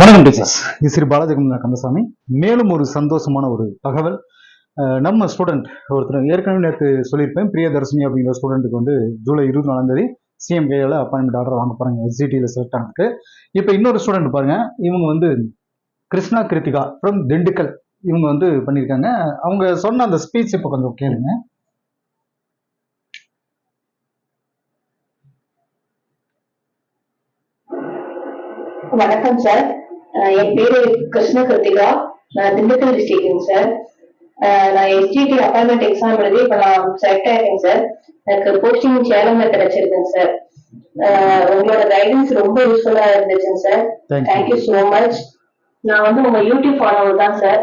வணக்கம் டீச்சர்ஸ். இது ஸ்ரீ பாலஜெகமன் கந்தசாமி. மேலும் ஒரு சந்தோஷமான ஒரு தகவல். நம்ம ஸ்டூடெண்ட் ஒருத்தர் ஏற்கனவே நேற்று சொல்லியிருப்பேன் பிரியதர்ஷினி அப்படிங்கிற ஸ்டூடெண்ட்டுக்கு வந்து ஜூலை இருபத்தி நாலாம் தேதி சிஎம் கையில் அப்பாயின்மெண்ட் ஆர்டர் வாங்க போகிறாங்க எஸ்ஜிடியில் செலக்ட் ஆனதுக்கு. இப்போ இன்னொரு ஸ்டூடெண்ட் பாருங்க இவங்க வந்து கிருஷ்ணா கிருத்திகா ஃப்ரம் திண்டுக்கல். இவங்க வந்து பண்ணியிருக்காங்க. அவங்க சொன்ன அந்த ஸ்பீச் இப்போ கொஞ்சம் கேளுங்க. வணக்கம் சார் என் பேரு கிருஷ்ண கிருத்திகா நான் திண்டுக்கல் டிஸ்ட்ரிக்ட்ங்க சார் நான் எஸ்டிடி அப்பாயின்மெண்ட் எக்ஸாம் எழுதி இப்ப நான் செலக்ட் ஆயிருக்கேன் சார் எனக்கு போஸ்டிங் சேலம்ல கிடைச்சிருக்குங்க சார் உங்களோட கைடன்ஸ் ரொம்ப யூஸ்ஃபுல்லா இருந்துச்சுங்க சார். தேங்க்யூ ஸோ மச் நான் வந்து உங்க யூடியூப் ஃபாலோவர் தான் சார்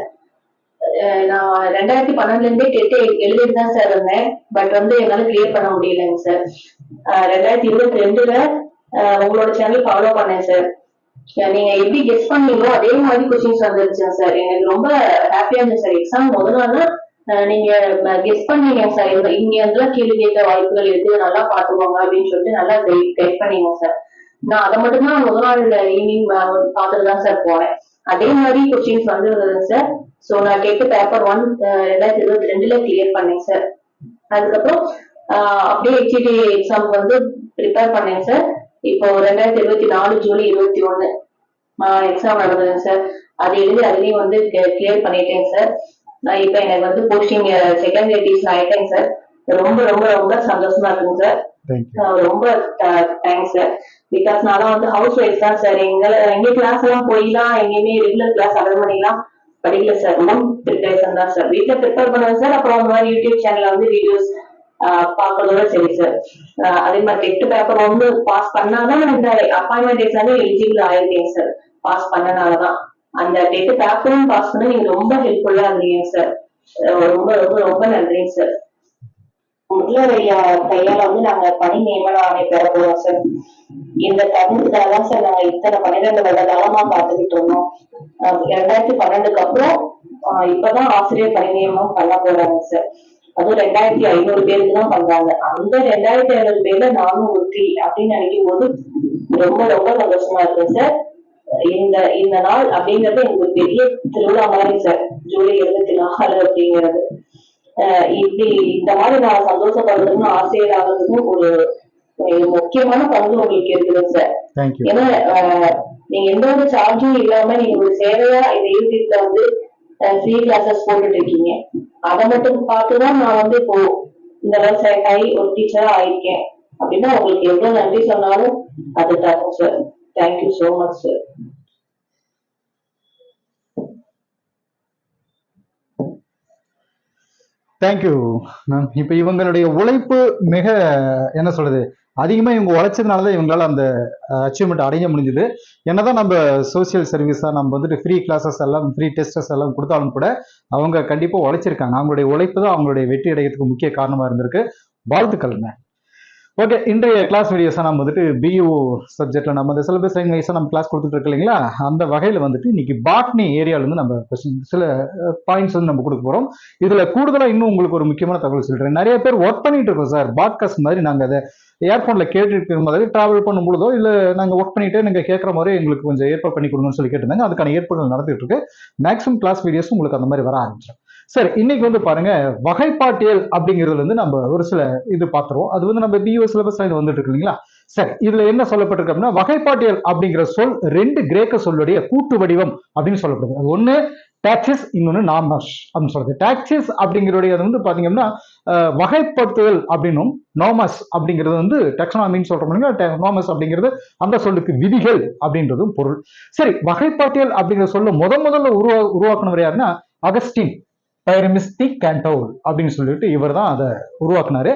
நான் ரெண்டாயிரத்தி பன்னெண்டுல இருந்தே டெட் எழுதிட்டு தான் சார் இருந்தேன். பட் வந்து என்னால கிளியர் பண்ண முடியலைங்க சார் ரெண்டாயிரத்தி இருபத்தி ரெண்டுல உங்களோட சேனல் ஃபாலோ பண்ணேன் சார் நீங்க எப்படி கெஸ் பண்ணீங்களோ அதே மாதிரி கொஸ்டின்ஸ் வந்துருச்சுங்க சார் எனக்கு ரொம்ப ஹாப்பியா இருந்துச்சு சார் எக்ஸாம் முதல் நீங்க கெஸ் பண்ணீங்க சார் இந்த இங்க இருந்தெல்லாம் கேள்வி கேட்க வாய்ப்புகள் இருக்கு. நல்லா பாத்துக்கோங்க அப்படின்னு சொல்லிட்டு நல்லா கைட் பண்ணீங்க சார் நான் அதை மட்டும்தான் முதல் நாள் ஈவினிங் பார்த்துட்டு தான் சார் போனேன் அதே மாதிரி கொஸ்டின்ஸ் வந்துருந்தது சார் ஸோ நான் கேட்டு பேப்பர் ஒன் ரெண்டாயிரத்தி இருபத்தி ரெண்டுல கிளியர் பண்ணேன் சார் அதுக்கப்புறம் அப்படியே ஹெச்டி எக்ஸாம் வந்து ப்ரிப்பேர் பண்ணேன் சார் இப்போ ரெண்டாயிரத்தி இருபத்தி நாலு ஜூலை இருபத்தி ஒண்ணு. எக்ஸாம் நடந்ததுங்க சார் அது எழுதி அதுலயும் வந்து கிளியர் பண்ணிட்டேன் சார் நான் இப்போ எனக்கு வந்து போஸ்டிங் செகண்ட் கிரேட் ஆயிட்டேன் சார் ரொம்ப ரொம்ப ரொம்ப சந்தோஷமா இருக்குங்க சார் ரொம்ப தேங்க்ஸ் சார் பிகாஸ் நான் வந்து ஹவுஸ் ஒய்ஃப் தான் சார் எங்க எங்க கிளாஸ் எல்லாம் போய்லாம் எங்கேயுமே ரெகுலர் கிளாஸ் அட்டன் பண்ணிலாம். படிக்கல சார் ரொம்ப ப்ரிப்பரேஷன் தான் சார் வீட்ல ப்ரிப்பேர் பண்ணுவேன் சார் அப்புறம் மாதிரி யூடியூப் சேனல்ல வந்து வீடியோஸ் பார்க்கறதோட சரி சார் அதே மாதிரி டெஸ்ட் பேப்பர் வந்து பாஸ் பண்ணாதான் இந்த அப்பாயின்மெண்ட் எக்ஸாம் எலிஜிபிள் ஆயிருக்கேன் சார் பாஸ் பண்ணனாலதான். அந்த டெஸ்ட் பேப்பரும் பாஸ் பண்ண நீங்க ரொம்ப ஹெல்ப்ஃபுல்லா இருந்தீங்க சார் ரொம்ப ரொம்ப ரொம்ப நன்றிங்க சார் முதல்வர் கையால வந்து நாங்க பணி நியமன ஆணை பெற போறோம் சார் இந்த தருணத்துக்காக தான் சார் நாங்க இத்தனை பன்னிரெண்டு வருட காலமா காத்துக்கிட்டு இருந்தோம் ரெண்டாயிரத்தி பன்னெண்டுக்கு அப்புறம் இப்பதான் ஆசிரியர் பணி நியமனம் பண்ண போறாங்க சார் அதுவும் ரெண்டாயிரத்தி ஐநூறு பேருக்கு தான் பண்றாங்க. அந்த ரெண்டாயிரத்தி ஐநூறு பேர்ல நானும் ஒருத்தி அப்படின்னு நினைக்கும் போது ரொம்ப ரொம்ப சந்தோஷமா இருக்கு சார் இந்த இந்த நாள் அப்படிங்கிறது எனக்கு பெரிய திருவிழா மாதிரி சார் ஜூலை இருபத்தி நாலு அப்படிங்கிறது. இப்படி இந்த மாதிரி நான் சந்தோஷப்படுறதுன்னு ஆசிரியர் ஆகிறதுக்கும் ஒரு முக்கியமான பங்கு உங்களுக்கு இருக்குது சார் ஏன்னா நீங்க எந்த ஒரு சார்ஜும் இல்லாம நீங்க ஒரு சேவையா இந்த யூடியூப்ல வந்து ஃப்ரீ கிளாஸஸ் போட்டுட்டு இருக்கீங்க அதை மட்டும் பார்த்துதான் நான் வந்து இப்போ இந்த அளவு செலக்ட் ஆகி ஒரு டீச்சரா ஆயிருக்கேன். அப்படின்னா உங்களுக்கு எவ்வளவு நன்றி சொன்னாலும் அது தரும் sir thank you so much sir thank you ma'am இப்போ இவங்களுடைய உழைப்பு மிக என்ன சொல்றது அதிகமாக இவங்க உழைச்சதுனால தான் இவங்களால அந்த அச்சீவ்மெண்ட் அடைய முடிஞ்சுது. என்னதான் நம்ம சோசியல் சர்வீஸாக நம்ம வந்துட்டு ஃப்ரீ கிளாஸஸ் எல்லாம் ஃப்ரீ டெஸ்டஸ் எல்லாம் கொடுத்தாலும் கூட அவங்க கண்டிப்பாக உழைச்சிருக்காங்க. அவங்களுடைய உழைப்பு தான் அவங்களுடைய வெற்றி அடையறதுக்கு முக்கிய காரணமாக இருந்திருக்கு. வாழ்த்துக்கள்ங்க ஓகே இன்றைய கிளாஸ் வீடியோஸை நம்ம வந்துட்டு பியூ சப்ஜெக்டில் நம்ம இந்த சிலபஸ் லைன் வைஸாக நம்ம கிளாஸ் கொடுத்துட்டு இருக்கு இல்லைங்களா? அந்த வகையில் வந்துட்டு இன்னைக்கு பாட்னி ஏரியாவிலேருந்து நம்ம கொஸ்டின் சில பாயிண்ட்ஸ் வந்து நம்ம கொடுக்க போகிறோம் இதில் கூடுதலாக இன்னும் உங்களுக்கு ஒரு முக்கியமான தகவல் சொல்கிறேன் நிறைய பேர் ஒர்க் பண்ணிட்டு இருக்கோம் சார் பாட்காஸ்ட் மாதிரி நாங்கள் அதை ஏர்ஃபோனில் கேட்டுட்டு இருக்கிற மாதிரி ட்ராவல் பண்ணும்பொழுதோ இல்லை நாங்கள் ஒர்க் பண்ணிட்டு நீங்கள் கேட்குற மாதிரி எங்களுக்கு கொஞ்சம் ஏற்பாடு பண்ணி கொடுங்கன்னு சொல்லி கேட்டிருந்தாங்க. அதுக்கான ஏற்பாடுகள் நடந்துகிட்டு இருக்கு. மேக்ஸிமம் கிளாஸ் வீடியோஸ் உங்களுக்கு அந்த மாதிரி வர ஆரம்பிச்சிடும். சார் இன்னைக்கு வந்து பாருங்க வகைப்பாட்டியல் அப்படிங்கிறதுல இருந்து நம்ம ஒரு சில இது பார்த்துருவோம். அது வந்து நம்ம பியூ சிலபஸ் வந்துட்டு இருக்கு இல்லைங்களா? சார் இதுல என்ன சொல்லப்பட்டிருக்கு அப்படின்னா வகைப்பாட்டியல் அப்படிங்கிற சொல் ரெண்டு கிரேக்க சொல்லுடைய கூட்டு வடிவம் அப்படின்னு சொல்லப்படுது. அது ஒண்ணு டாக்ஸிஸ் இன்னொன்னு நாமஸ் அப்படின்னு சொல்றது. டாக்ஸிஸ் அப்படிங்கிறோடைய அது வந்து பார்த்தீங்கன்னா அஹ், வகைப்படுத்துதல் அப்படின்னும் நோமஸ் அப்படிங்கிறது வந்து டெக்னாமின்னு சொல்றோம் நோமஸ் அப்படிங்கிறது அந்த சொல்லுக்கு விதிகள் அப்படின்றதும் பொருள். சரி வகைப்பாட்டியல் அப்படிங்கிற சொல்ல முத முதல்ல உருவா உருவாக்குனவர் யாருன்னா அகஸ்டின் டைரமிஸ்டிக் கேண்டோல் அப்படின்னு சொல்லிட்டு இவர் தான் அதை உருவாக்குனாரு.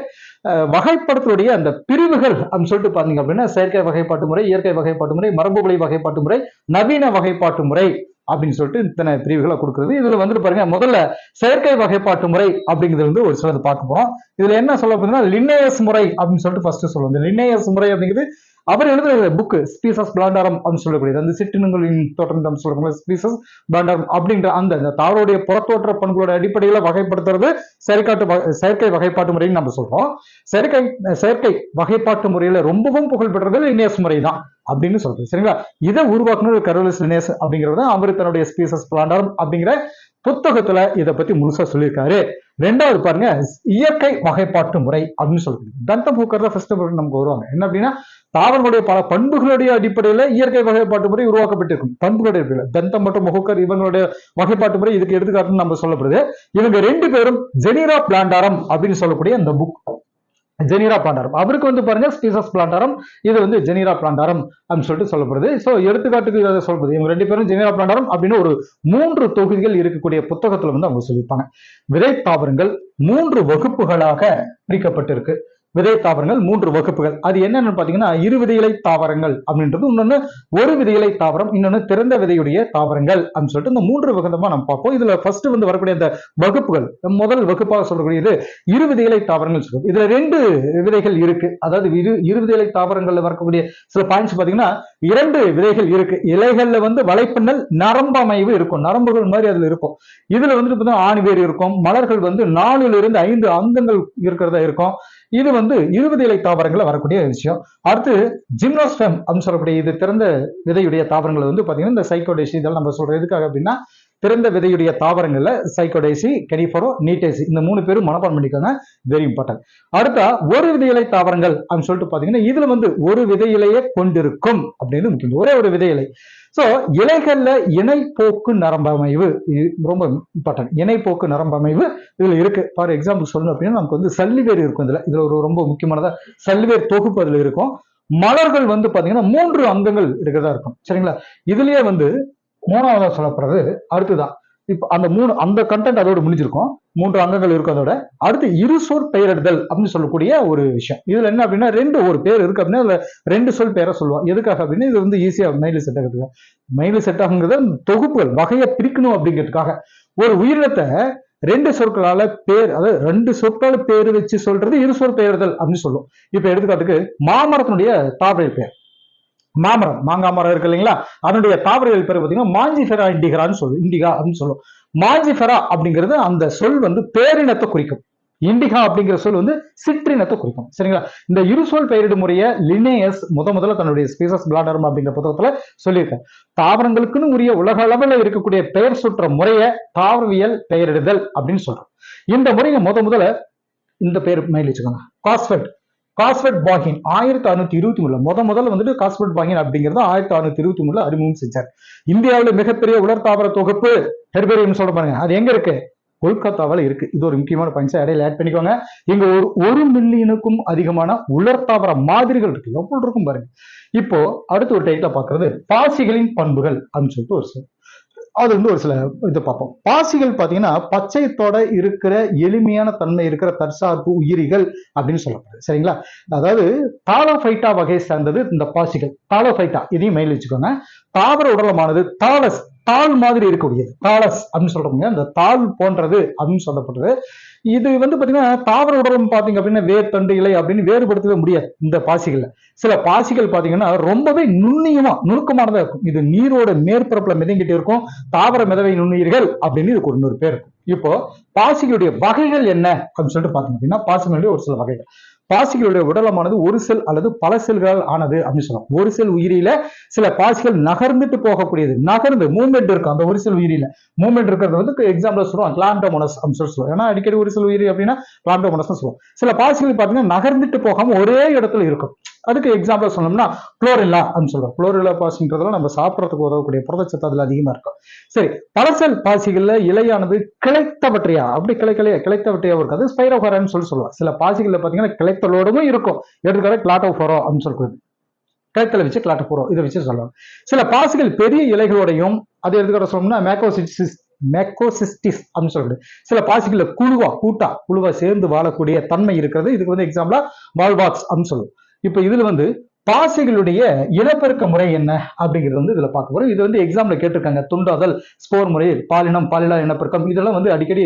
வகைப்படுத்தலுடைய அந்த பிரிவுகள் அப்படின்னு சொல்லிட்டு பார்த்தீங்க அப்படின்னா செயற்கை வகைப்பாட்டு முறை இயற்கை வகைப்பாட்டு முறை மரபுவழி வகைப்பாட்டு முறை நவீன வகைப்பாட்டு முறை அப்படின்னு சொல்லிட்டு இத்தனை பிரிவுகளை கொடுக்குறது. இதுல வந்துட்டு பாருங்க முதல்ல செயற்கை வகைப்பாட்டு முறை அப்படிங்கிறது வந்து ஒரு சிலது பார்க்க போறோம். இதுல என்ன சொல்ல போகுதுன்னா லின்னேயஸ் முறை அப்படின்னு சொல்லிட்டு ஃபர்ஸ்ட் சொல்லுவோம். இந்த லின்னேயஸ் முறை அப்படிங்கிறது அவர் எழுதுற புக் ஸ்பீசஸ் பிளாண்டாரம் அப்படின்னு சொல்லக்கூடியது. அந்த சிற்றினங்களின் தோற்றம் சொல்றாங்க ஸ்பீசஸ் பிளாண்டாரம் அப்படின்ற அந்த அந்த தாவரோடைய புறத்தோற்ற பண்புகளோட அடிப்படையில வகைப்படுத்துறது செயற்காட்டு செயற்கை வகைப்பாட்டு முறைன்னு நம்ம சொல்றோம். செயற்கை செயற்கை வகைப்பாட்டு முறையில ரொம்பவும் புகழ்பெற்றது லினியஸ் முறை தான் அப்படின்னு சொல்றது. சரிங்களா? இதை உருவாக்குனது கரோலிஸ் லினேஸ் அப்படிங்கிறது அவர் தன்னுடைய ஸ்பீசஸ் பிளாண்டாரம் அப்படிங்கிற புத்தகத்துல இதை பத்தி முழுசா சொல்லியிருக்காரு. ரெண்டாவது பாருங்க இயற்கை வகைப்பாட்டு முறை அப்படின்னு சொல்றது தந்த தான் ஃபர்ஸ்ட் நமக்கு வருவாங்க. என்ன அப்படின்னா தாவரங்களுடைய பல பண்புகளுடைய அடிப்படையில இயற்கை வகைப்பாட்டு முறை உருவாக்கப்பட்டிருக்கும் பண்புகளுடைய அடிப்படையில். தந்தம் மற்றும் முகக்கர் இவங்களுடைய வகைப்பாட்டு முறை இதுக்கு எடுத்துக்காட்டுன்னு நம்ம சொல்லப்படுது. இவங்க ரெண்டு பேரும் ஜெனிரா பிளாண்டாரம் அப்படின்னு சொல்லக்கூடிய அந்த புக் ஜெனிரா பிளாண்டாரம் அவருக்கு வந்து பாருங்க ஸ்பீசஸ் பிளாண்டாரம் இது வந்து ஜெனிரா பிளாண்டாரம் அப்படின்னு சொல்லிட்டு சொல்லப்படுது. ஸோ எடுத்துக்காட்டுக்கு இதை சொல்லப்படுது. இவங்க ரெண்டு பேரும் ஜெனிரா பிளாண்டாரம் அப்படின்னு ஒரு மூன்று தொகுதிகள் இருக்கக்கூடிய புத்தகத்துல வந்து அவங்க சொல்லியிருப்பாங்க. விதை தாவரங்கள் மூன்று வகுப்புகளாக பிரிக்கப்பட்டிருக்கு. விதை தாவரங்கள் மூன்று வகுப்புகள். அது என்னன்னு பாத்தீங்கன்னா இரு விதையிலை தாவரங்கள் அப்படின்றது. இன்னொன்னு ஒரு விதைகளை தாவரம் இன்னொன்னு திறந்த விதையுடைய தாவரங்கள் அப்படின்னு சொல்லிட்டு இந்த மூன்று விதமா நம்ம பார்ப்போம். இதுல ஃபர்ஸ்ட் வந்து வரக்கூடிய அந்த வகுப்புகள் முதல் வகுப்பாக சொல்லக்கூடியது இரு விதைகளை தாவரங்கள் சொல்லுவோம் இதுல ரெண்டு விதைகள் இருக்கு. அதாவது இரு இரு விதைகளை தாவரங்கள்ல வரக்கூடிய சில பாயிண்ட்ஸ் பாத்தீங்கன்னா இரண்டு விதைகள் இருக்கு. இலைகள்ல வந்து வலைப்பின்னல் நரம்பமைவு இருக்கும். நரம்புகள் மாதிரி அதுல இருக்கும். இதுல வந்துட்டு பார்த்தீங்கன்னா ஆணிவேர் இருக்கும். மலர்கள் வந்து நாலுல இருந்து ஐந்து அங்கங்கள் இருக்கிறதா இருக்கும். இது வந்து இருபது இலை தாவரங்களை வரக்கூடிய விஷயம். அடுத்து ஜிம்னோஸ்டம் அப்படின்னு சொல்லக்கூடிய இது திறந்த விதையுடைய தாவரங்கள் வந்து பார்த்தீங்கன்னா இந்த சைக்கோடேசி இதெல்லாம் நம்ம சொல்றது எதுக்காக அப்படின்னா பிறந்த விதையுடைய தாவரங்கள்ல சைக்கோடேசி கெனிஃபரோ நீட்டேசி இந்த மூணு பேரும் மனப்பாடம் பண்ணிக்கோங்க. வெரி இம்பார்ட்டன்ட் அடுத்தா ஒரு விதையிலை தாவரங்கள் அப்படின்னு சொல்லிட்டு பாத்தீங்கன்னா இதுல வந்து ஒரு விதையிலையே கொண்டிருக்கும் அப்படின்னு முக்கியம். ஒரே ஒரு விதையிலை. ஸோ இலைகளில் இணைப்போக்கு நரம்பமைவு இது ரொம்ப இம்பார்ட்டன்ட் இணைப்போக்கு நரம்பமைவு இதில் இருக்கு. ஃபார் எக்ஸாம்பிள் சொல்லணும் அப்படின்னா நமக்கு வந்து சல்லிவேர் இருக்கும் இதில். இதில் ஒரு ரொம்ப முக்கியமானதாக சல்லிவேர் தொகுப்பு அதில் இருக்கும். மலர்கள் வந்து பார்த்தீங்கன்னா மூன்று அங்கங்கள் இருக்கிறதா இருக்கும். சரிங்களா? இதுலயே வந்து மூணாவதாக சொல்லப்படுறது அடுத்துதான் இப்போ அந்த மூணு அந்த கண்டென்ட் அதோட முடிஞ்சிருக்கும். மூன்று அங்கங்கள் இருக்கும் அதோட. அடுத்து இரு சொல் பெயரிடுதல் அப்படின்னு சொல்லக்கூடிய ஒரு விஷயம். இதுல என்ன அப்படின்னா ரெண்டு ஒரு பேர் இருக்கு அப்படின்னா அதுல ரெண்டு சொல் பேரை சொல்லுவோம் எதுக்காக அப்படின்னா இது வந்து ஈஸியா மெயில் செட் ஆகிறதுக்கு மெயில் செட் ஆகுங்கிறது தொகுப்புகள் வகையை பிரிக்கணும் அப்படிங்கிறதுக்காக. ஒரு உயிரினத்தை ரெண்டு சொற்களால பேர் அதாவது ரெண்டு சொற்கால பேர் வச்சு சொல்றது இரு சொல் பெயர்தல் அப்படின்னு சொல்லுவோம் இப்ப எடுத்துக்காட்டுக்கு மாமரத்தினுடைய தாவரை பேர். மாமரம் மாங்காய் மரம் இருக்கு இல்லைங்களா? அதனுடைய தாவரவியல் பேர் பார்த்தீங்கன்னா மாஞ்சிஃபெரா இண்டிகரான்னு சொல்லும் இண்டிகா அப்படின்னு சொல்லுவோம் மாஞ்சிஃபெரா அப்படிங்கிறது அந்த சொல் வந்து பேரினத்தை குறிக்கும். இண்டிகா அப்படிங்கிற சொல் வந்து சிற்றினத்தை குறிக்கும். சரிங்களா? இந்த இரு சொல் பெயரிடு முறையை லினேயஸ் முத முதல்ல தன்னுடைய ஸ்பீசஸ் பிளாடர்ம் அப்படிங்கிற புத்தகத்துல சொல்லியிருக்காரு. தாவரங்களுக்குன்னு உரிய உலக அளவில் இருக்கக்கூடிய பெயர் சுற்ற முறையை தாவரவியல் பெயரிடுதல் அப்படின்னு சொல்றோம் இந்த முறையை முத முதல்ல இந்த பேர் மைல் வச்சுக்கோங்க. காஸ்பெட் காஸ்பெட் பாகின் ஆயிரத்தி அறுநூத்தி இருபத்தி மூணுல முத முதல்ல வந்துட்டு காஸ்பெட் பாகின் அப்படிங்கிறது ஆயிரத்தி அறுநூத்தி இருபத்தி மூணுல அறிமுகம் செஞ்சார் இந்தியாவில் மிகப்பெரிய உலர் தாவர தொகுப்பு ஹெர்பேரியம் சொல்ல பாருங்க. அது எங்க இருக்கு? கொல்கத்தாவில் இருக்கு. இது ஒரு முக்கியமான பாயிண்ட்ஸ் இடையில ஆட் பண்ணிக்கோங்க. இங்க ஒரு ஒரு மில்லியனுக்கும் அதிகமான உலர் தாவர மாதிரிகள் இருக்கு. எவ்வளவு இருக்கும் பாருங்க. இப்போ அடுத்து ஒரு டைட்டில் பாக்குறது பாசிகளின் பண்புகள் அப்படின்னு சொல்லிட்டு ஒரு அது வந்து ஒரு சில இது பார்ப்போம். பாசிகள் பார்த்தீங்கன்னா பச்சையத்தோட இருக்கிற எளிமையான தன்மை இருக்கிற தற்சார்பு உயிரிகள் அப்படின்னு சொல்லப்படுது. சரிங்களா? அதாவது தாலோஃபைட்டா வகையை சார்ந்தது இந்த பாசிகள். தாலோஃபைட்டா இதையும் மெயில் வச்சுக்கோங்க. தாவர உடலமானது தாலஸ் தாள் மாதிரி இருக்கக்கூடியது. தாளஸ் அப்படின்னு சொல்றோம் அந்த தாள் போன்றது அப்படின்னு சொல்லப்படுறது இது வந்து பாத்தீங்கன்னா தாவர உடலும் பாத்தீங்க அப்படின்னா வேர் தண்டு இலை அப்படின்னு வேறுபடுத்தவே முடியாது இந்த பாசிகள்ல. சில பாசிகள் பாத்தீங்கன்னா ரொம்பவே நுண்ணியமா நுணுக்கமானதா இருக்கும். இது நீரோட மேற்பரப்புல மிதங்கிட்டு இருக்கும். தாவர மிதவை நுண்ணுயிர்கள் அப்படின்னு இதுக்கு ஒரு நூறு பேர் இருக்கும். இப்போ பாசிகளுடைய வகைகள் என்ன அப்படின்னு சொல்லிட்டு பாத்தீங்க அப்படின்னா பாசிகளுடைய ஒரு சில வகைகள். பாசிகளுடைய உடலமானது ஒரு செல் அல்லது பல செல்களால் ஆனது அப்படின்னு சொல்லலாம். ஒரு செல் உயிரியில சில பாசிகள் நகர்ந்துட்டு போகக்கூடியது. நகர்ந்து மூவ்மெண்ட் இருக்கும் அந்த ஒரு செல் உயிரியில மூவ்மெண்ட் இருக்கிறது வந்து எக்ஸாம்பிள் சொல்லுவோம் கிளாண்டோமோனஸ் அப்படின்னு சொல்லி சொல்லுவோம். ஏன்னா அடிக்கடி ஒரு செல் உயிரி அப்படின்னா கிளாண்டோமோனஸ் சொல்லுவோம். சில பாசிகள் பாத்தீங்கன்னா நகர்ந்துட்டு போகாம ஒரே இடத்துல இருக்கும். அதுக்கு எக்ஸாம்பிள் சொன்னோம்னா குளோரில்லா அப்படின்னு சொல்றோம். குளோரில்லா பாசின்றதெல்லாம் நம்ம சாப்பிட்றதுக்கு உதவக்கூடிய புரதச்சத்து அதுல அதிகமா இருக்கும். சரி பழசல் பாசிகள்ல இலையானது கிளைத்தவற்றையா அப்படி கிளை கிளைய கிளைத்தவற்றையா இருக்காது. ஸ்பைரோகரான்னு சொல்லி சொல்லுவோம் சில பாசிகள்ல பாத்தீங்கன்னா கிளைத்தலோடவும் இருக்கும். எடுத்துக்காட்டு கிளாட்டோஃபோரோ அப்படின்னு சொல்றது கிளைத்தலை வச்சு கிளாட்டோஃபோரோ இதை வச்சு சொல்லுவாங்க சில பாசிகள் பெரிய இலைகளோடையும் அது எடுத்துக்கிட்ட சொல்லணும்னா மேக்கோசிஸ்டிஸ் மேக்கோசிஸ்டிஸ் அப்படின்னு சொல்லக்கூடிய சில பாசிகளில் குழுவா கூட்டா குழுவா சேர்ந்து வாழக்கூடிய தன்மை இருக்கிறது. இதுக்கு வந்து எக்ஸாம்பிளா வால்பாக்ஸ் அப்படின்னு சொல்லுவோம். இப்போ இதுல வந்து பாசிகளுடைய இனப்பெருக்க முறை என்ன அப்படிங்கிறது வந்து இதுல பார்க்க போறோம். இது வந்து எக்ஸாம்ல கேட்டிருக்காங்க. துண்டாதல் ஸ்போர் முறை பாலினம் பாலினா இனப்பெருக்கம். இதெல்லாம் வந்து அடிக்கடி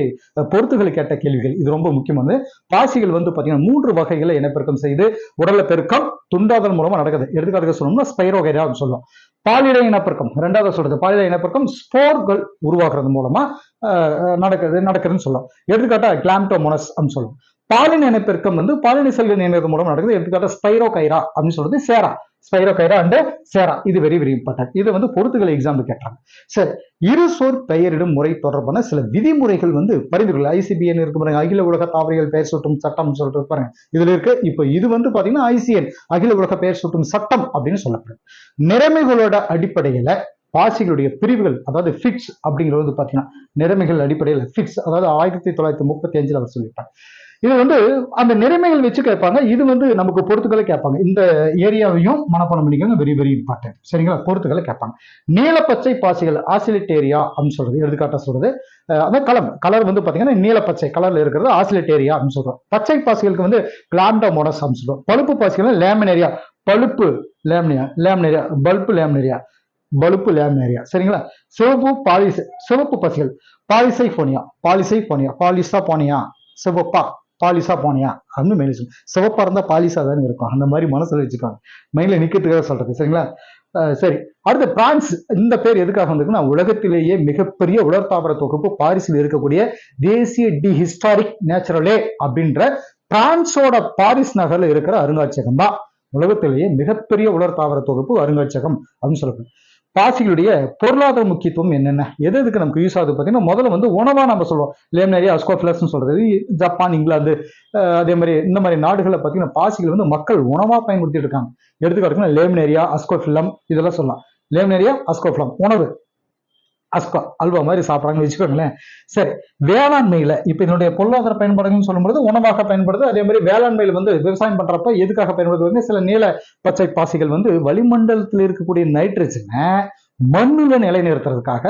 பொறுத்துகள் கேட்ட கேள்விகள். இது ரொம்ப முக்கியமானது பாசிகள் வந்து பாத்தீங்கன்னா மூன்று வகைகளை இனப்பெருக்கம் செய்து உடலை பெருக்கம் துண்டாதல் மூலமா நடக்குது. எடுத்துக்காட்டுக்கு சொல்லணும்னா ஸ்பைரோகைரா சொல்லுவோம். பாலிட இனப்பெருக்கம். ரெண்டாவது சொல்றது பாலிட இனப்பெருக்கம் ஸ்போர்கள் உருவாகிறது மூலமா அஹ், நடக்குது நடக்குதுன்னு சொல்லலாம் எடுத்துக்காட்டா கிளாம்டோமோனஸ் அப்படின்னு சொல்லுவோம். பாலின இனப்பெருக்கம் வந்து பாலின செல்கள் இணைறது மூலம் நடக்குது. எடுத்துக்காட்டா ஸ்பைரோ கைரா அப்படின்னு சொல்றது சேரா. ஸ்பைரோ கைரா அண்ட் சேரா. இது வெரி வெரி இம்பார்ட்டன்ட் இது வந்து பொறுத்துகள் எக்ஸாம்பிள் கேட்டாங்க. சரி சொற் பெயரிடும் முறை தொடர்பான சில விதிமுறைகள் வந்து பரிந்துரைகள். ஐசிபிஎன் இருக்கு பாருங்க. அகில உலக தாவரிகள் பெயர் சுட்டும் சட்டம் சொல்லிட்டு பாருங்க. இதுல இருக்கு. இப்போ இது வந்து பாத்தீங்கன்னா ஐசிஎன் அகில உலக பெயர் சூட்டும் சட்டம் அப்படின்னு சொல்லப்படும் நிலைமைகளோட அடிப்படையில பாசிகளுடைய பிரிவுகள் அதாவது ஃபிக்ஸ் அப்படிங்கிறது வந்து பாத்தீங்கன்னா நிலைமைகள் அடிப்படையில் ஃபிக்ஸ் அதாவது ஆயிரத்தி தொள்ளாயிரத்தி முப்பத்தி அஞ்சில் அவர் சொல்லியிருப்பாங்க இது வந்து அந்த நிலைமைகள் வச்சு கேட்பாங்க இது வந்து நமக்கு பொறுத்துக்களை கேட்பாங்க. இந்த ஏரியாவையும் மனப்பாடம் பண்ணிக்கோங்க வெரி வெரி இம்பார்ட்டன்ட் சரிங்களா? பொறுத்துக்களை கேட்பாங்க. நீலப்பச்சை பாசிகள் ஆசிலிட்டேரியா அப்படின்னு சொல்றது எடுத்துக்காட்டா சொல்றது. அந்த அதான் கலர். கலர் வந்து பாத்தீங்கன்னா நீலப்பச்சை கலர்ல இருக்கிறது ஆசிலிட்டேரியா அப்படின்னு சொல்றோம். பச்சை பாசிகளுக்கு வந்து கிளாண்டோமோனஸ் அப்படின்னு சொல்றோம். பழுப்பு பாசிகள் லேமினேரியா. பழுப்பு லேமினியா லேமினேரியா. Bulb Laminaria. பழுப்பு லேமினேரியா. சரிங்களா? சிவப்பு பாலிசை சிவப்பு பசிகள். பாலிசை போனியா பாலிசை போனியா பாலிசா போனியா சிவப்பா. பாலிசா போனியா? அப்படின்னு மெயில சொல்லு சிவப்பாக இருந்தால் பாலிசா தானே இருக்கும். அந்த மாதிரி மனசுல வச்சுக்காங்க. மைண்ட்ல நிக்கிறதுக்காக சொல்றது சரிங்களா? சரி. அடுத்து பிரான்ஸ் இந்த பேர் எதுக்காக வந்திருக்குன்னா உலகத்திலேயே மிகப்பெரிய உலர்த்தாவர தொகுப்பு பாரிஸில் இருக்கக்கூடிய தேசிய டி ஹிஸ்டாரிக் நேச்சுரலே அப்படின்ற பிரான்ஸோட பாரிஸ் நகர்ல இருக்கிற அருங்காட்சியகம் தான் உலகத்திலேயே மிகப்பெரிய உலர் தாவர தொகுப்பு அருங்காட்சியகம் அப்படின்னு சொல்லப்படுது. பாசிகளுடைய பொருளாதார முக்கியத்துவம் என்னென்ன? எது எதுக்கு நமக்கு யூஸ் ஆகுது பார்த்தீங்கன்னா முதல்ல வந்து உணவாக நம்ம சொல்லுவோம் லேம்னரியா அஸ்கோஃபிலஸ்னு சொல்றது. ஜப்பான் இங்கிலாந்து அதே மாதிரி இந்த மாதிரி நாடுகளில் பார்த்தீங்கன்னா பாசிகள் வந்து மக்கள் உணவாக பயன்படுத்திட்டு இருக்காங்க. எடுத்துக்காட்டுக்குன்னா லேம்னேரியா அஸ்கோஃபிலம் இதெல்லாம் சொல்லலாம். லேம்னேரியா அஸ்கோஃபிலம் உணவு. அஸ்கோ அல்வா மாதிரி சாப்பிட்றாங்கன்னு வச்சுக்கோங்களேன். சரி வேளாண்மையில இப்ப என்னுடைய பொருளாதார பயன்பாடுகள்னு சொல்லும்போது உணவாக பயன்படுது அதே மாதிரி வேளாண்மையில் வந்து விவசாயம் பண்றப்ப எதுக்காக பயன்படுது வந்து சில நீல பச்சை பாசிகள் வந்து வளிமண்டலத்தில் இருக்கக்கூடிய நைட்ரஜனை மண்ணுல நிலைநிறுத்துறதுக்காக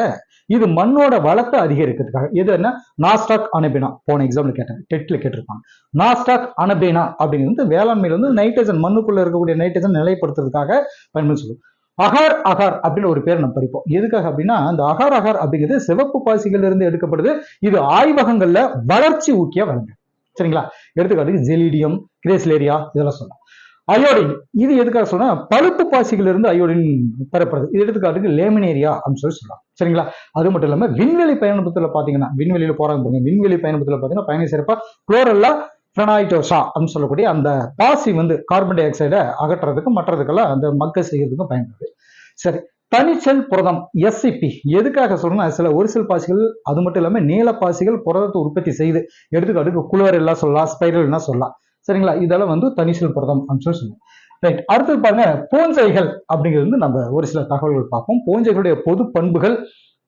இது மண்ணோட வளத்தை அதிகரிக்கிறதுக்காக எது என்ன? நாஸ்டாக் அனபேனா போன எக்ஸாம்பிள் கேட்டேன் டெட்ல கேட்டிருப்பாங்க. நாஸ்டாக் அனபேனா அப்படிங்கிறது வந்து வேளாண்மையில வந்து நைட்ரஜன் மண்ணுக்குள்ள இருக்கக்கூடிய நைட்ரஜன் நிலைப்படுத்துறதுக்காக பயன்படுத்தி சொல்லுவோம் அகார் அகார் அப்படின்னு ஒரு பேர் நம்ம படிப்போம். எதுக்காக அப்படின்னா அந்த அகார் அகார் அப்படிங்கிறது சிவப்பு பாசிகள்ல இருந்து எடுக்கப்படுது. இது ஆய்வகங்கள்ல வளர்ச்சி ஊக்கிய வழங்கு சரிங்களா? எடுத்துக்காட்டுக்கு ஜெலிடியம் கிரேஸ்லேரியா இதெல்லாம் சொல்லலாம். அயோடின் இது எதுக்காக சொன்னா பழுப்பு பாசிகள் இருந்து அயோடின் பெறப்படுது. இது எடுத்துக்காட்டுக்கு லேமினேரியா அப்படின்னு சொல்லி சொல்லலாம். சரிங்களா? அது மட்டும் இல்லாம விண்வெளி பயணத்துல பாத்தீங்கன்னா விண்வெளியில போறாங்க பாருங்க. விண்வெளி பயணத்துல பாத்தீங்கன்னா பயணி சிறப்பா குளோரல்லா ஃபிரனாய்டோசா அப்படின்னு சொல்லக்கூடிய அந்த பாசி வந்து கார்பன் டை ஆக்சைடை அகற்றுறதுக்கு மற்றதுக்கெல்லாம் அந்த மக்க செய்யறதுக்கும் பயன்படுது. சரி தனிச்செல் புரதம் எஸ்சிபி எதுக்காக சொல்லணும்னா சில ஒரு சில பாசிகள் அது மட்டும் இல்லாமல் நீல பாசிகள் புரதத்தை உற்பத்தி செய்து எடுத்துக்காட்டுக்கு குளோர் எல்லாம் சொல்லலாம் ஸ்பைரல்னா சொல்லலாம். சரிங்களா? இதெல்லாம் வந்து தனிச்செல் புரதம் அப்படின்னு சொல்லி சொல்லுவோம். ரைட் அடுத்தது பாருங்க பூஞ்சைகள் அப்படிங்கிறது வந்து நம்ம ஒரு சில தகவல்கள் பார்ப்போம். பூஞ்சைகளுடைய பொது பண்புகள்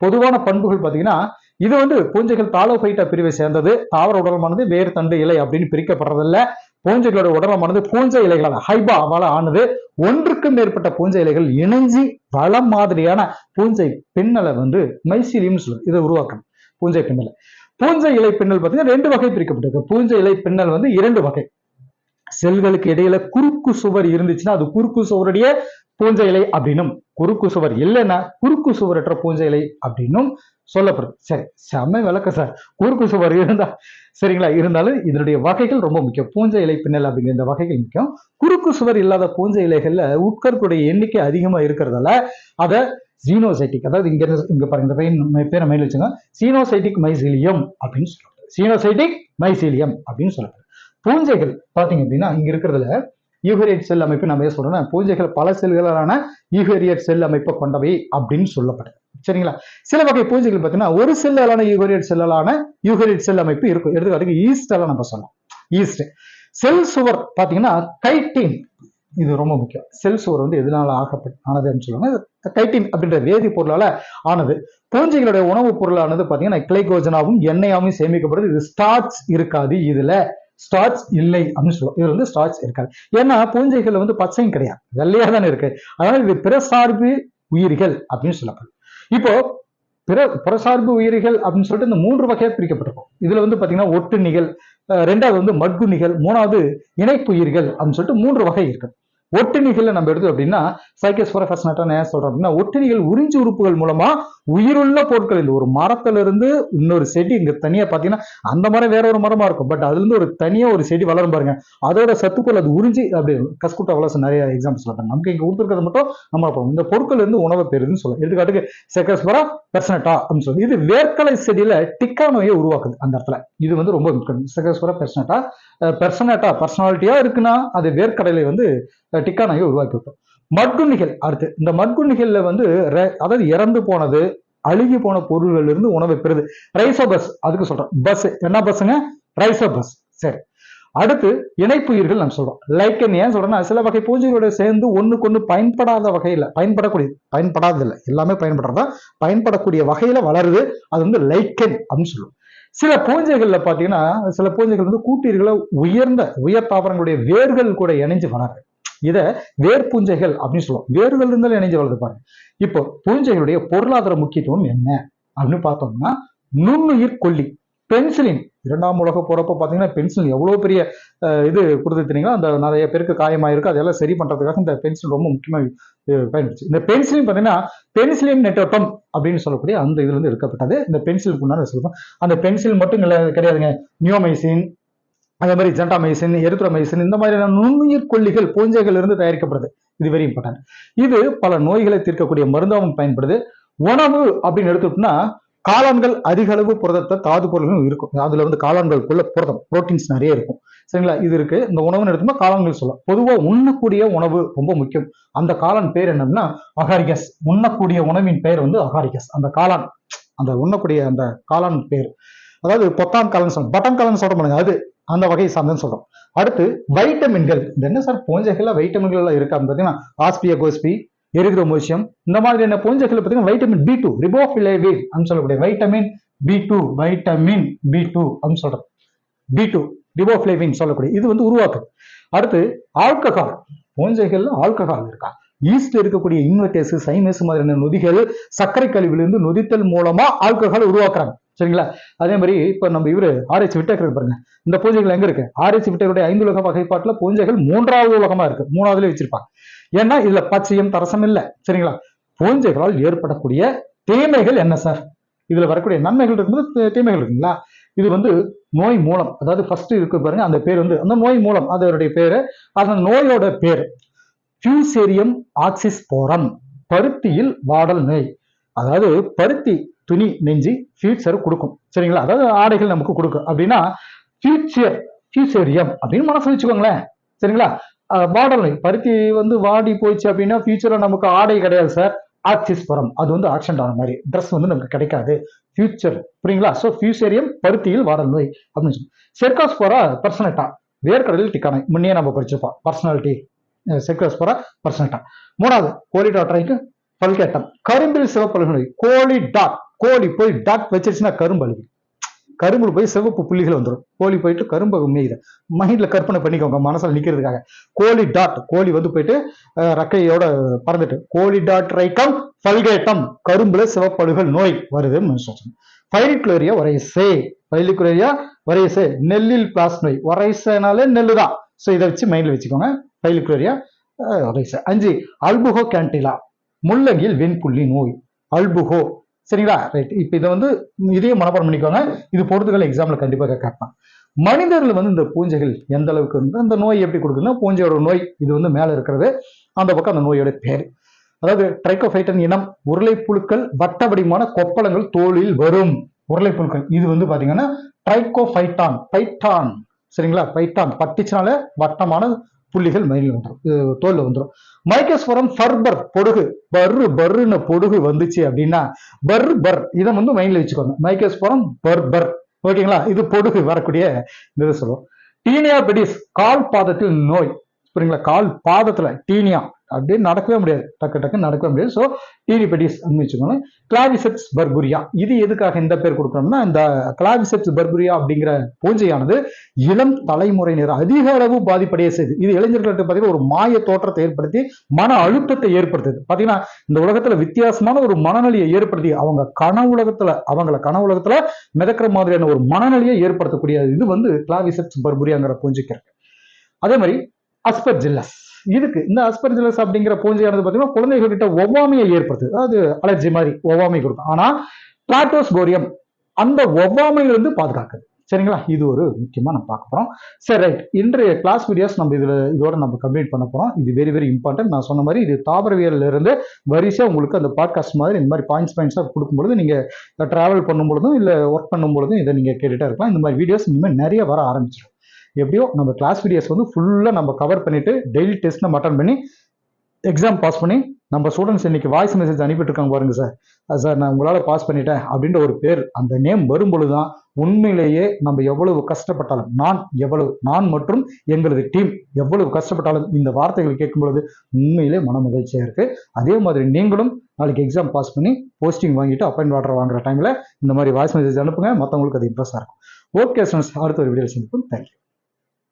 பொதுவான பண்புகள் பார்த்தீங்கன்னா இது வந்து பூஞ்சைகள் தாலோபைட்டா பிரிவை சேர்ந்தது. தாவர உடலமானது வேறு தண்டு இலை அப்படின்னு பிரிக்கப்படுறதில்ல. பூஞ்சைகளோட உடலமானது பூஞ்சை இலைகளால் ஹைபாவால ஆனது. ஒன்றுக்கும் மேற்பட்ட பூஞ்சை இலைகள் இணைஞ்சி வளம் மாதிரியான பூஞ்சை பின்னலை வந்து மைசீலியம் சொல்லுது இதை உருவாக்கணும் பூஞ்சை பின்னலை. பூஞ்சை இலை பின்னல் பார்த்தீங்கன்னா ரெண்டு வகை பிரிக்கப்பட்டிருக்கு. பூஞ்சை இலை பின்னல் வந்து இரண்டு வகை. செல்களுக்கு இடையில குறுக்கு சுவர் இருந்துச்சுன்னா அது குறுக்கு சுவருடைய பூஞ்சை இலை அப்படின்னும் குறுக்கு சுவர் இல்லைன்னா குறுக்கு சுவரற்ற பூஞ்சை இலை அப்படின்னும் சொல்லப்படுது. சரி செம்ம விளக்கம் சார் குறுக்கு சுவர் இருந்தா சரிங்களா? இருந்தாலும் இதனுடைய வகைகள் ரொம்ப முக்கியம். பூஞ்சை இலை பின்னல் அப்படிங்கிற இந்த வகைகள் முக்கியம். குறுக்கு சுவர் இல்லாத பூஞ்சை இலைகள்ல உட்கருப்புடைய எண்ணிக்கை அதிகமா இருக்கிறதால அதை சீனோசைட்டிக் அதாவது இங்க இருந்து- இங்க பாருங்க இந்த பையன் பேரை மைல் வச்சுங்க சீனோசைட்டிக் மைசீலியம் அப்படின்னு சொல்லப்படுது. சீனோசைட்டிக் மைசீலியம் அப்படின்னு சொல்லப்படுது. பூஞ்சைகள் பாத்தீங்க அப்படின்னா இங்க இருக்கிறதுல யூகரியட் செல் அமைப்பு நம்ம ஏன் சொல்றோம்னா பூஞ்சைகள் பல செல்களான யூகரியட் செல் அமைப்பை கொண்டவை அப்படின்னு சொல்லப்படுது சரிங்களா? சில வகை பூஞ்சைகள் பார்த்தீங்கன்னா ஒரு செல்லான யூகரியட் செல்லான யூகரியட் செல் அமைப்பு இருக்கும். எடுத்துக்காட்டுக்கு ஈஸ்ட் எல்லாம் நம்ம சொல்லலாம். ஈஸ்ட் செல் சுவர் பாத்தீங்கன்னா கைட்டின் இது ரொம்ப முக்கியம். செல் சுவர் வந்து எதனால ஆகப்பட்டு ஆனதுன்னு சொல்லுவாங்க. கைட்டின் அப்படின்ற வேதிப்பொருளால ஆனது. பூஞ்சைகளுடைய உணவுப் பொருளானது பாத்தீங்கன்னா கிளைகோஜனாவும் எண்ணெயாவும் சேமிக்கப்படுது. இது ஸ்டார்ச் இருக்காது. இதுல ஸ்டார்ச் இல்லை அப்படின்னு சொல்லுவோம். இதுல வந்து ஸ்டார்ச் இருக்காது. ஏன்னா பூஞ்சைகள் வந்து பச்சையும் கிடையாது. வெள்ளையா தானே இருக்கு. அதனால இது பிறசார்பு உயிரிகள் அப்படின்னு சொல்லப்படும். இப்போ பிற புறசார்பு உயிரிகள் அப்படின்னு சொல்லிட்டு இந்த மூன்று வகையாக பிரிக்கப்பட்டிருக்கும். இதுல வந்து பாத்தீங்கன்னா ஒட்டுண்ணிகள் அஹ் ரெண்டாவது வந்து மட்குண்ணிகள் மூணாவது இணைப்பு உயிர்கள் அப்படின்னு சொல்லிட்டு மூன்று வகை இருக்கு. ஒட்டுணிகள்ல நம்ம எடுத்தோம் அப்படின்னா சைக்கஸ்போரா ஃபெஸ்னட்டா ஏன் சொல்றோம் அப்படின்னா ஒட்டுணிகள் உறிஞ்சி உறுப்புகள் மூலமா உயிருள்ள பொருட்கள் இந்த ஒரு மரத்துல இருந்து இன்னொரு செடி இங்க தனியா பாத்தீங்கன்னா அந்த மரம் வேற ஒரு மரமா இருக்கும். பட் அதுல இருந்து ஒரு தனியா ஒரு செடி வளரும் பாருங்க. அதோட சத்துக்கள் அது உறிஞ்சி அப்படி கஸ்குட்டா வளர்ச்சி நிறைய எக்ஸாம்பிள் சொல்றாங்க. நமக்கு இங்க கொடுத்துருக்கிறது மட்டும் நம்ம பார்ப்போம். இந்த பொருட்கள் இருந்து உணவை பெறுதுன்னு சொல்லலாம். எடுத்துக்காட்டுக்கு செக்கஸ்பரா பெர்சனட்டா அப்படின்னு சொல்லி இது வேர்க்கலை செடியில டிக்கா நோயை உருவாக்குது அந்த இடத்துல. இது வந்து ரொம்ப முக்கியம். செக்கஸ்பரா பெர்சனட்டா பெர்சனட்டா பர்சனாலிட்டியா இருக்குன்னா அது வேர்க்கடலை வந்து டிக்கானாயை உருவாக்கி விட்டோம். மட்குண்ணிகள் அடுத்து இந்த மட்குண்ணிகள்ல வந்து அதாவது இறந்து போனது அழுகி போன பொருள்கள் இருந்து உணவை பெறுது. ரைசோபஸ் அதுக்கு சொல்றோம். பஸ் என்ன பஸ்ஸுங்க? ரைசோபஸ். சரி. அடுத்து இணைப்புயிர்கள் நம்ம சொல்றோம். லைக்கன் ஏன் சொல்றேன்னா சில வகை பூஞ்சைகளோட சேர்ந்து ஒண்ணுக்கு ஒண்ணு பயன்படாத வகையில பயன்படக்கூடிய பயன்படாத இல்லை எல்லாமே பயன்படுறதா? பயன்படக்கூடிய வகையில வளருது. அது வந்து லைக்கன் அப்படின்னு சொல்லுவோம். சில பூஞ்சைகள்ல பாத்தீங்கன்னா சில பூஞ்சைகள் வந்து கூட்டீர்களை உயர்ந்த உயர் தாவரங்களுடைய வேர்கள் கூட இணைஞ்சு வளருது. இதை வேர் பூஞ்சைகள் அப்படின்னு சொல்லுவோம். வேர்கள் இருந்தாலும் இணைஞ்சு வளர்ந்து பாருங்க. இப்போ பூஞ்சைகளுடைய பொருளாதார முக்கியத்துவம் என்ன? அப்படின்னு பார்த்தோம்னா நுண்ணுயிர் கொல்லி பென்சிலின். இரண்டாம் உலக போறப்ப பாத்தீங்கன்னா பென்சில் எவ்வளவு பெரிய இது கொடுத்துட்டீங்களா அந்த நிறைய பேருக்கு காயமாயிருக்கு. அதெல்லாம் சரி பண்றதுக்காக இந்த பென்சில் ரொம்ப முக்கியமா அஹ், பயன்படுச்சு. இந்த பென்சிலின் பாத்தீங்கன்னா பென்சிலின் நெட்டோட்டம் அப்படின்னு சொல்லக்கூடிய அந்த இதுல இருந்து எடுக்கப்பட்டது. இந்த பென்சிலுக்கு உண்டான சொல்லுவோம் அந்த பென்சில் மட்டும் கிடையாதுங்க. நியோமைசின் அதே மாதிரி ஜென்டாமைசின் எரித்ரோமைசின் இந்த மாதிரியான நுண்ணுயிர் கொல்லிகள் பூஞ்சைகள் இருந்து தயாரிக்கப்படுது. இது வெரி இம்பார்ட்டன்ட் இது பல நோய்களை தீர்க்கக்கூடிய மருந்தாகவும் பயன்படுது. உணவு அப்படின்னு எடுத்துட்டோம்னா காளான்கள் அதிக அளவு புரதத்தை தாது பொருள்களும் இருக்கும். அதுல வந்து காளான்களுக்குள்ள புரதம் புரோட்டீன்ஸ் நிறைய இருக்கும். சரிங்களா? இது இருக்கு. இந்த உணவுன்னு எடுத்தோம்னா காளான்கள் சொல்லலாம். பொதுவா உண்ணக்கூடிய உணவு ரொம்ப முக்கியம். அந்த காளான் பேர் என்னன்னா அகாரிகஸ். உண்ணக்கூடிய உணவின் பெயர் வந்து அகாரிகஸ். அந்த காளான் அந்த உண்ணக்கூடிய அந்த காளான் பேர். அதாவது பொத்தான் காலன் சொல்றோம் பட்டன் காலன் சொல்ல பாருங்க. அது அந்த வகையை சார்ந்தன்னு சொல்றோம். அடுத்து வைட்டமின்கள் இந்த என்ன சார் பூஞ்சைகள்ல வைட்டமின்கள் எல்லாம் இருக்கா பார்த்தீங்கன்னா பாத்தீங்கன்னா ஆஸ்பியா கோஸ்பி எரிக்ரோமோசியம் இந்த மாதிரியான பூஞ்சைகள் பார்த்தீங்கன்னா வைட்டமின் பி டூ ரிபோஃபிலேவின் அப்படின்னு சொல்லக்கூடிய vitamin B two vitamin B two அப்படின்னு சொல்றோம். பி டூ ரிபோஃபிலேவின் சொல்லக்கூடிய இது வந்து உருவாக்குது. அடுத்து ஆல்கஹால் பூஞ்சைகள்ல ஆல்கஹால் இருக்கா? ஈஸ்ட் இருக்கக்கூடிய இன்வெர்டேஸ் சைனஸ் மாதிரியான நொதிகள் சர்க்கரை கழிவிலிருந்து நொதித்தல் மூலமா ஆல்கஹால் உருவாக்குறாங்க. சரிங்களா? அதே மாதிரி இப்போ நம்ம இவரு ஆர்எச் விட்டேக்கர் பாருங்க. இந்த பூஜைகள் எங்க இருக்கு? ஆர்எச் விட்டேக்கருடைய ஐந்து உலக வகைப்பாட்டில் பூஞ்சைகள் மூன்றாவது உலகமா இருக்கு. மூணாவதுல வச்சிருப்பாங்க. ஏன்னா இதுல பச்சையம் தரசம் இல்லை. சரிங்களா? பூஞ்சைகளால் ஏற்படக்கூடிய தீமைகள் என்ன சார்? இதுல வரக்கூடிய நன்மைகள் இருக்கும்போது தீமைகள் இருக்குங்களா? இது வந்து நோய் மூலம். அதாவது ஃபர்ஸ்ட் இருக்கு பாருங்க அந்த பேர் வந்து அந்த நோய் மூலம் அதனுடைய பேரு அந்த நோயோட பேர். ஃபியூசேரியம் ஆக்சிஸ்போரம் பருத்தியில் வாடல் நோய். அதாவது பருத்தி துணி நெஞ்சு ஃபியூச்சர் கொடுக்கும். சரிங்களா? அதாவது ஆடைகள் நமக்கு கொடுக்கும். அப்படின்னா ஃபியூச்சர் ஃபியூச்சரியம் அப்படின்னு மனசு வச்சுக்கோங்களேன். சரிங்களா? வாடலை வாடல் நோய் பருத்தி வந்து வாடி போயிடுச்சு அப்படின்னா ஃபியூச்சர்ல நமக்கு ஆடை கிடையாது சார் ஆக்சிஸ்புரம் அது வந்து ஆக்சிடென்ட் ஆன மாதிரி. ட்ரெஸ் வந்து நமக்கு கிடைக்காது. ஃபியூச்சர் புரியுங்களா? ஸோ ஃபியூச்சரியம் பருத்தியில் வாடல் நோய் அப்படின்னு சொல்லி செர்காஸ்போரா பர்சனட்டா வேர்க்கடலில் டிக்கானை முன்னே நம்ம படிச்சிருப்போம். பர்சனாலிட்டி செர்காஸ்போரா பர்சனட்டா மூணாவது கோலி டாக்டரைக்கு பல்கேட்டம். கரும்பில் சிவப்பழுகு நோய். கோழி டாட் கோழி போய் டாட் வச்சிருச்சுன்னா கரும்பு அழுகு. கரும்புல போய் சிவப்பு புள்ளிகள் வந்துடும் கோழி போயிட்டு கரும்பு மேயுது. மைண்ட்ல கற்பனை பண்ணிக்கோங்க. மனசில் நிக்கிறதுக்காக. கோழி டாட் கோழி வந்து போயிட்டு ரக்கையோட பறந்துட்டு. கோழி டாட் ரைக்கம் பல்கேட்டம் கரும்புல சிவப்பழுகல் நோய் வருது பைரிக்ளோரியா ஒரைசே பைலிக்ளோரியா ஒரைசே நெல்லில் பிளாஸ் நோய். ஒரைசேனாலே நெல்லு தான் ஸோ இதை வச்சு மைண்டில் வச்சுக்கோங்க. பைலிக்ளோரியா ஒரைசே அஞ்சு அல்புகோ கேண்டிலா முள்ளங்கியில் வெண்புள்ளி நோய். அல்புகோ சரிங்களா? ரைட் இப்போ இதை வந்து இதையும் மனப்பாடம் பண்ணிக்கோங்க. இது பொறுத்துக்கள் எக்ஸாம்ல கண்டிப்பாக கேட்பான் மனிதர்கள் வந்து இந்த பூஞ்சைகள் எந்த அளவுக்கு வந்து அந்த நோய் எப்படி கொடுக்குதுன்னா பூஞ்சையோட நோய் இது வந்து மேலே இருக்கிறது. அந்த பக்கம் அந்த நோயோட பேர். அதாவது ட்ரைக்கோஃபைட்டன் இனம் உருளைப்புழுக்கள் வட்ட வடிவமான கொப்பளங்கள் தோலில் வரும். உருளைப்புழுக்கள். இது வந்து பார்த்தீங்கன்னா ட்ரைகோஃபைட்டான் பைட்டான் சரிங்களா? பைட்டான் பட்டுச்சுனால வட்டமான புள்ளிகள் மயிலில் வந்துடும் தோல்ல வந்துடும் மைக்கஸ்புரம் ஃபர்பர் பொடுகு பர்ரு பர்ருன்னு பொடுகு வந்துச்சு அப்படின்னா பர் பர் இதை வந்து மைண்ட்ல வச்சுக்கோங்க. மைக்கஸ்புரம் பர் பர் ஓகேங்களா? இது பொடுகு வரக்கூடிய இந்த இதை சொல்லுவோம். டீனியா பெடிஸ் கால் பாதத்தில் நோய். புரியுங்களா கால் பாதத்துல டீனியா. அப்படியே நடக்கவே முடியாது. டக்கு டக்கு நடக்கவே முடியாது. ஸோ டீனி பெடிஸ் அப்படின்னு வச்சுக்கோங்க கிளாவிசெப்ஸ் பர்புரியா இது எதுக்காக இந்த பேர் கொடுக்கணும்னா இந்த கிளாவிசெப்ஸ் பர்புரியா அப்படிங்கிற பூஞ்சையானது இளம் தலைமுறையினர் அதிக அளவு பாதிப்படைய செய்யுது இது இளைஞர்களுக்கு பார்த்தீங்கன்னா ஒரு மாய தோற்றத்தை ஏற்படுத்தி மன அழுத்தத்தை ஏற்படுத்துது. பார்த்தீங்கன்னா இந்த உலகத்துல வித்தியாசமான ஒரு மனநிலையை ஏற்படுத்தி அவங்க கன உலகத்துல அவங்கள கன உலகத்துல மிதக்கிற மாதிரியான ஒரு மனநிலையை ஏற்படுத்தக்கூடிய இது வந்து கிளாவிசெப்ஸ் பர்புரியாங்கிற பூஞ்சைக்கு இருக்கு. அதே மாதிரி அஸ்பர்ஜில்லஸ் இதுக்கு இந்த அஸ்பெர்ஜிலஸ் அப்படிங்கிற பூஞ்சையானது பார்த்தீங்கன்னா குழந்தைகள்கிட்ட ஒவ்வாமையை ஏற்படுத்துது. அது அலர்ஜி மாதிரி ஒவ்வாமை கொடுக்கும். ஆனா பிளாட்டோஸ்போரியம் அந்த ஒவ்வாமையிலிருந்து பாதுகாக்குது. சரிங்களா? இது ஒரு முக்கியமாக நம்ம பார்க்க போகிறோம் சரி ரைட் இன்றைய கிளாஸ் வீடியோஸ் நம்ம இதில் இதோட நம்ம கம்ப்ளீட் பண்ண போகிறோம் இது வெரி வெரி இம்பார்ட்டன்ட் நான் சொன்ன மாதிரி இது தாவரவியல்ல இருந்து வரிசையா உங்களுக்கு அந்த பாட்காஸ்ட் மாதிரி இந்த மாதிரி பாயிண்ட்ஸ் பாயிண்ட்ஸாக கொடுக்கும்பொழுது நீங்கள் ட்ராவல் பண்ணும் பொழுதும் இல்லை ஒர்க் பண்ணும் பொழுதும் இதை நீங்கள் கேட்டுகிட்டே இருக்கலாம். இந்த மாதிரி வீடியோஸ் இனிமேல் நிறைய வர ஆரம்பிச்சிடும். எப்படியோ நம்ம கிளாஸ் வீடியோஸ் வந்து ஃபுல்லாக நம்ம கவர் பண்ணிட்டு டெய்லி டெஸ்ட் நம்ம அட்டன் பண்ணி எக்ஸாம் பாஸ் பண்ணி நம்ம ஸ்டூடெண்ட்ஸ் இன்னைக்கு வாய்ஸ் மெசேஜ் அனுப்பிட்டு இருக்காங்க பாருங்க சார் அது சார் நான் உங்களால் பாஸ் பண்ணிட்டேன் அப்படின்ற ஒரு பேர் அந்த நேம் வரும்பொழுது தான் உண்மையிலேயே நம்ம எவ்வளவு கஷ்டப்பட்டாலும் நான் எவ்வளவு நான் மற்றும் எங்களது டீம் எவ்வளவு கஷ்டப்பட்டாலும் இந்த வார்த்தைகள் கேட்கும் பொழுது உண்மையிலே மன மகிழ்ச்சியாக இருக்கு. அதே மாதிரி நீங்களும் நாளைக்கு எக்ஸாம் பாஸ் பண்ணி போஸ்டிங் வாங்கிட்டு அப்பாயின் வாட்டர் வாங்குற டைம்ல இந்த மாதிரி வாய்ஸ் மெசேஜ் அனுப்புங்க. மற்றவங்களுக்கு அது இம்ப்ரெஸ்ஸாக இருக்கும். ஓகே ஸ்டூடெண்ட்ஸ் அடுத்த ஒரு வீடியோ சந்திப்போம். தேங்க்யூ